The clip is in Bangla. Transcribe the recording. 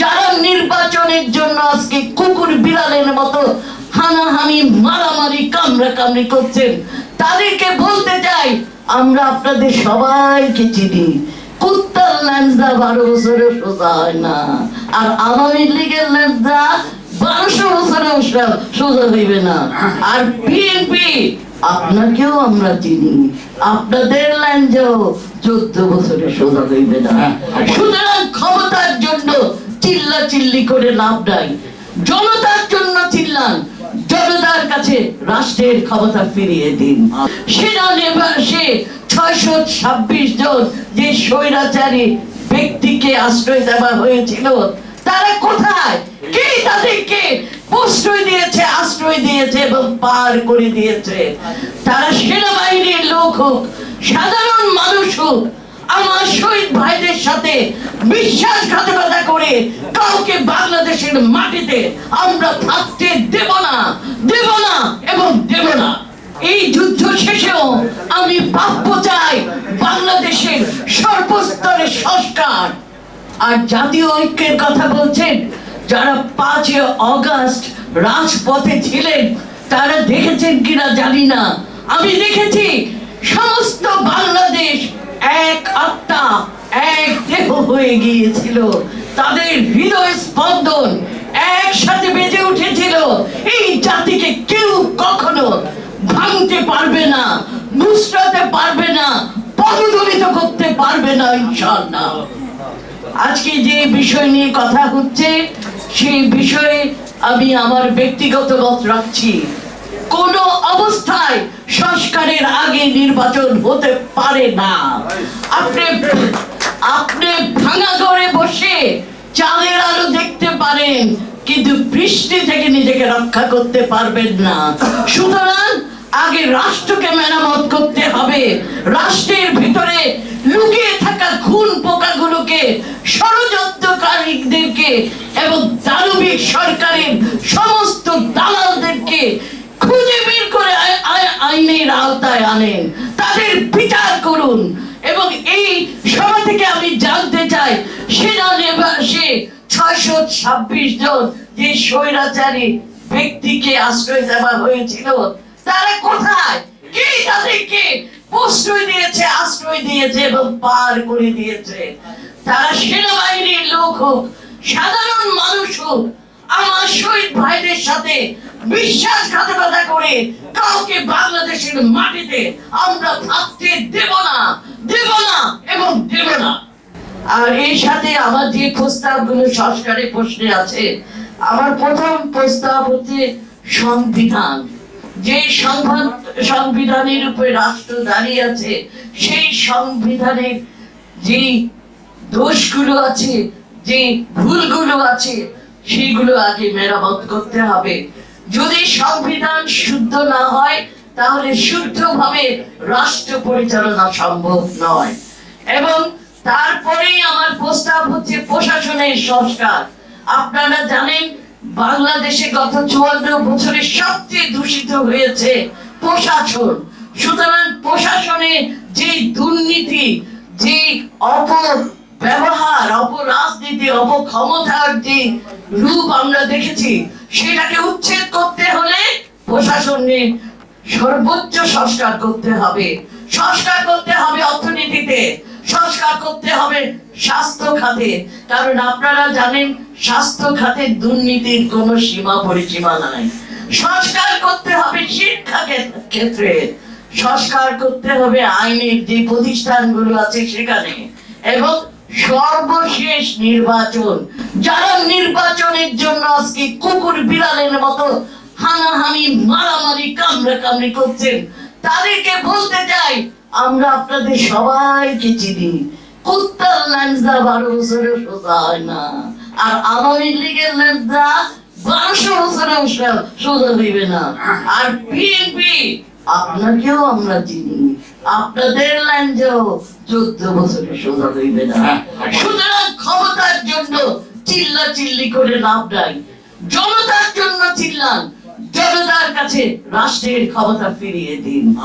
যারা নির্বাচনের জন্য আজকে কুকুর বিড়ালের মতো হানাহানি, মারামারি, কামড়া কামড়ি করছেন, তাদেরকে বলতে চাই, আমরা আপনাদের সবাইকে চিনি। কুত্তার ল্যান্সদা বারো বছরে সোজা হয় না। আর আওয়ামী লীগের ল্যান্সদা বারোশো সোজা হইবে না। আর বিএনপি, আপনাকেও আমরা চিনি। আপনাদের ল্যান্ডেও চোদ্দ বছরে সোজা হইবে না। সুতরাং চিল্লা চিল্লি করে লাভ নাই। জনতার জন্য চিল্লান, জনতার কাছে রাষ্ট্রের ক্ষমতা ফিরিয়ে দিন। সেনা নিবাসে ছয়শো ছাব্বিশ জন যে স্বৈরাচারী ব্যক্তিকে আশ্রয় দেওয়া হয়েছিল, তারা কোথায়? কে তাদেরকে প্রশ্রয় দিয়েছে, আশ্রয় দিয়েছে এবং পার করে দিয়েছে? তারা সেনাবাহিনীর লোক হোক, সাধারণ মানুষ হোক আমার শহীদ ভাইদের সাথে বিশ্বাসঘাতকতা করে কাউকে বাংলাদেশের মাটিতে আমরা থাকতে দেব না দেব না এবং দেব না। এই যুদ্ধ শেষেও আমি প্রাপ্য চাই বাংলাদেশের সর্বস্তরের সংস্কার। আর জাতীয় ঐক্যের কথা বলছেন, যারা পাঁচই অগাস্ট রাজপথে ছিলেন, তারা দেখেছেন কিনা জানি না। আমি দেখেছি সমস্ত বাংলাদেশ এক আত্মা, এক দেহ হয়ে গিয়েছিল। তাদের হৃদয় স্পন্দন একসাথে বেজে উঠেছিল। এই জাতিকে কেউ কখনো ভাঙতে পারবে না মুসরাতে পারবে না, পদদলিত করতে পারবে না, ইনশাআল্লাহ। আজকে যে বিষয় নিয়ে কথা হচ্ছে, সেই বিষয়ে আমি আমার ব্যক্তিগত মত রাখছি। কোন অবস্থায় সংস্কারের আগে নির্বাচন হতে পারে না। আপনি আপনি ভাঙা ঘরে বসে চালের আলো দেখতে পারেন, কিন্তু বৃষ্টি থেকে নিজেকে রক্ষা করতে পারবেন না। সুতরাং আগে রাষ্ট্রকে মেরামত করতে হবে। রাষ্ট্রের ভিতরে লুকিয়ে থাকা খুন পোকাগুলোকে ষড়যন্ত্রকারীদেরকে এবং দানবিক সরকারের সমস্ত দালালদেরকে খুঁজে বের করে আই- আই- আইনের আওতায় আনেন তাদের বিচার করুন। এবং এই সভা থেকে আমি জানতে চাই, সেনা নিবাসে ছয়শো ছাব্বিশ জন যে স্বৈরাচারী ব্যক্তিকে আশ্রয় দেওয়া হয়েছিল, তারা কোথায়? কে তাদেরকে প্রশ্রয় দিয়েছে, আশ্রয় দিয়েছে এবং পার করে দিয়েছে? তারা সেনাবাহিনীর লোক হোক, সাধারণ মানুষ হোক আমার শহীদ ভাইদের সাথে বিশ্বাসঘাতকতা করে কাউকে বাংলাদেশের মাটিতে আমরা থাকতে দেব না দেব না এবং দেব না। আর এর সাথে আমার যে প্রস্তাবগুলো সংস্কারের প্রশ্নে আছে, আমার প্রথম প্রস্তাব হচ্ছে সংবিধান। যে সংবিধানের উপরে রাষ্ট্র দাঁড়িয়ে আছে, সেই সংবিধানের যে দোষগুলো আছে, যে ভুলগুলো আছে সেগুলো আগে মেরামত করতে হবে। যদি সংবিধান শুদ্ধ না হয়, তাহলে শুদ্ধভাবে রাষ্ট্র পরিচালনা সম্ভব নয়। এবং তারপরেই আমার প্রস্তাব হচ্ছে প্রশাসনের সংস্কার। আপনারা জানেন, বাংলাদেশে গত চুয়ান্ন বছরে সবচেয়ে দূষিত হয়েছে প্রশাসন। সুতরাং প্রশাসনে যে দুর্নীতি যে অপ ব্যবহার, অপরাজনীতি অপক্ষমতার যে রূপ আমরা দেখেছি। সেটাকে উচ্ছেদ করতে হলে প্রশাসনে সর্বোচ্চ সংস্কার করতে হবে। সংস্কার করতে হবে অর্থনীতিতে, সংস্কার করতে হবে স্বাস্থ্য খাতে। কারণ আপনারা জানেন, স্বাস্থ্য খাতে দুর্নীতির কোনো সীমা পরিসীমা নাই। সংস্কার করতে হবে শিক্ষা ক্ষেত- ক্ষেত্রে। সংস্কার করতে হবে আইনের যে প্রতিষ্ঠানগুলো আছে সেখানে। এবং সর্বশেষ নির্বাচন। যারা নির্বাচনের জন্য আজকে কুকুর বিড়ালের মতো হানাহানি, মারামারি, কামড়া কামড়ি করছেন, তাদেরকে বলতে চাই, আমরা আপনাদের সবাইকে চিনি। কুত্তার ল্যান্সদা বারো বছরে সোজা হয় না। আর আওয়ামী লীগের ল্যান্সদা বারোশো বছরেও সো- সোজা হইবে না। আর বিএনপি, আপনাকেও আমরা চিনি। আপনাদের ল্যান্ডেও চোদ্দ বছরে সোজা হইবে না। সুতরাং ক্ষমতার জন্য চিল্লা চিল্লি করে লাভ নাই। জনতার জন্য চিল্লান জনতার কাছে রাষ্ট্রের ক্ষমতা ফিরিয়ে দিন।